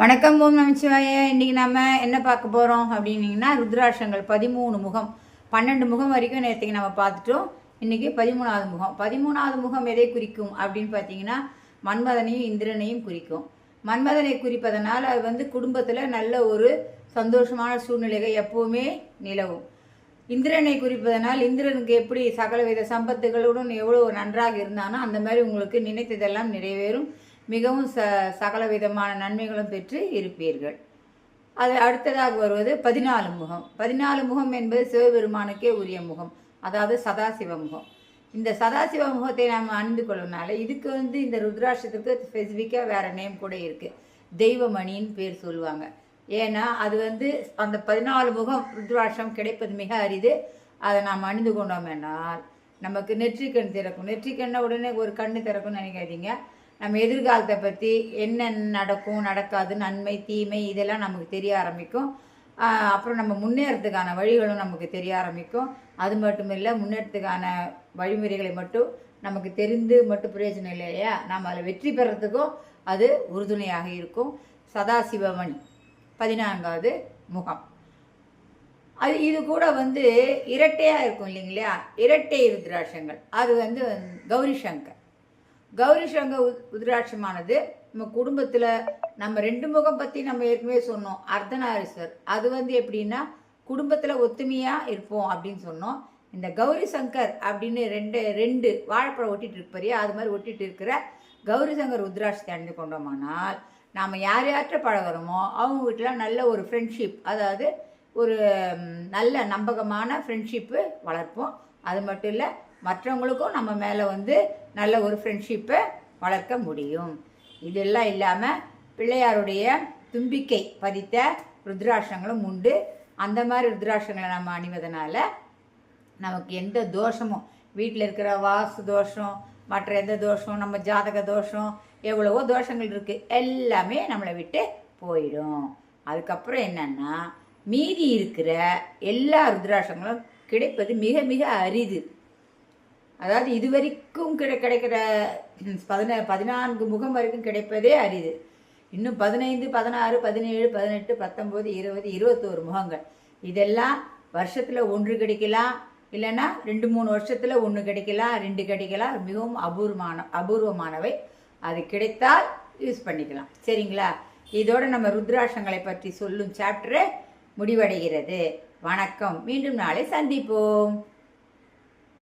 வணக்கம் ஓம் நமச்சிவாய. இன்றைக்கி நம்ம என்ன பார்க்க போகிறோம் அப்படின்னிங்கன்னா ருத்ராட்சங்கள் பதிமூணு முகம். பன்னெண்டு முகம் வரைக்கும் நேற்றுக்கு நம்ம பார்த்துட்டோம். இன்றைக்கி பதிமூணாவது முகம். பதிமூணாவது முகம் எதை குறிக்கும் அப்படின்னு பார்த்தீங்கன்னா மன்மதனையும் இந்திரனையும் குறிக்கும். மன்மதனை குறிப்பதனால் அது வந்து குடும்பத்தில் நல்ல ஒரு சந்தோஷமான சூழ்நிலைகள் எப்போவுமே நிலவும். இந்திரனை குறிப்பதனால் இந்திரனுக்கு எப்படி சகலவித சம்பத்துகளுடன் எவ்வளோ நன்றாக இருந்தானோ அந்த மாதிரி உங்களுக்கு நினைத்ததெல்லாம் நிறைவேறும். மிகவும் ச சகல விதமான நன்மைகளும் பெற்று இருப்பீர்கள். அது அடுத்ததாக வருவது பதினாலு முகம். பதினாலு முகம் என்பது சிவபெருமானுக்கே உரிய முகம். அதாவது சதாசிவ முகம். இந்த சதாசிவ முகத்தை நாம் அணிந்து கொள்ளனால இதுக்கு வந்து இந்த ருத்ராட்சத்துக்கு ஸ்பெசிஃபிக்காக வேறு நேம் கூட இருக்குது தெய்வமணின்னு பேர் சொல்லுவாங்க. ஏன்னா அது வந்து அந்த பதினாலு முகம் ருத்ராட்சம் கிடைப்பது மிக அரிது. அதை நாம் அணிந்து கொண்டோம் என்றால் நமக்கு நெற்றிக்கண் திறக்கும். நெற்றிக்கண்ணை உடனே ஒரு கண்ணு திறக்கும்னு நினைக்காதீங்க. நம்ம எதிர்காலத்தை பற்றி என்ன நடக்கும் நடக்காது நன்மை தீமை இதெல்லாம் நமக்கு தெரிய ஆரம்பிக்கும். அப்புறம் நம்ம முன்னேறத்துக்கான வழிகளும் நமக்கு தெரிய ஆரம்பிக்கும். அது மட்டும் இல்லை முன்னேறத்துக்கான வழிமுறைகளை மட்டும் நமக்கு தெரிந்து மட்டும் பிரயோஜனம் இல்லை இல்லையா? நாம் அதில் வெற்றி பெறத்துக்கும் அது உறுதுணையாக இருக்கும். சதாசிவமணி பதினான்காவது முகம். அது இது கூட வந்து இரட்டையாக இருக்கும் இல்லைங்களா? இரட்டை ருத்ராட்சங்கள். அது வந்து கௌரி சங்கர். கௌரி சங்கர் உத்- நம்ம குடும்பத்தில் நம்ம ரெண்டு முகம் பற்றி நம்ம ஏற்கனவே சொன்னோம். அர்த்தநாரீஸ்வர். அது வந்து எப்படின்னா குடும்பத்தில் ஒத்துமையாக இருப்போம் அப்படின்னு சொன்னோம். இந்த கௌரி சங்கர் அப்படின்னு ரெண்டு ரெண்டு வாழைப்பழம் ஒட்டிட்டு இருப்பாரியா அது மாதிரி ஒட்டிட்டு இருக்கிற கௌரி சங்கர் உத்ராட்சத்தை அணிந்து கொண்டோமானால் நாம் யார் யார்கிட்ட பழகுறோமோ அவங்க வீட்டில் நல்ல ஒரு ஃப்ரெண்ட்ஷிப் அதாவது ஒரு நல்ல நம்பகமான ஃப்ரெண்ட்ஷிப்பு வளர்ப்போம். அது மட்டும் இல்லை மற்றவங்களுக்கும் நம்ம மேலே வந்து நல்ல ஒரு ஃப்ரெண்ட்ஷிப்பை வளர்க்க முடியும். இதெல்லாம் இல்லாமல் பிள்ளையாருடைய தும்பிக்கை பதித்த ருத்ராட்சங்களும் உண்டு. அந்த மாதிரி ருத்ராட்சங்களை நம்ம அணிவதனால நமக்கு எந்த தோஷமும் வீட்டில் இருக்கிற வாசு தோஷம் மற்ற எந்த தோஷம் நம்ம ஜாதக தோஷம் எவ்வளவோ தோஷங்கள் இருக்குது எல்லாமே நம்மளை விட்டு போயிடும். அதுக்கப்புறம் என்னென்னா மீதி இருக்கிற எல்லா ருத்ராட்சங்களும் கிடைப்பது மிக மிக அரிது. அதாவது இது வரைக்கும் கிடை கிடைக்கிற பதின பதினான்கு முகம் வரைக்கும் கிடைப்பதே அரிது. இன்னும் பதினைந்து பதினாறு பதினேழு பதினெட்டு பத்தொம்போது இருபது இருபத்தோரு முகங்கள். இதெல்லாம் வருஷத்தில் ஒன்று கிடைக்கலாம். இல்லைன்னா ரெண்டு மூணு வருஷத்தில் ஒன்று கிடைக்கலாம் ரெண்டு கிடைக்கலாம். மிகவும் அபூர்வமான அபூர்வமானவை. அது கிடைத்தால் யூஸ் பண்ணிக்கலாம். சரிங்களா? இதோட நம்ம ருத்ராட்சங்களை பற்றி சொல்லும் சாப்டரு முடிவடைகிறது. வணக்கம். மீண்டும் நாளை சந்திப்போம்.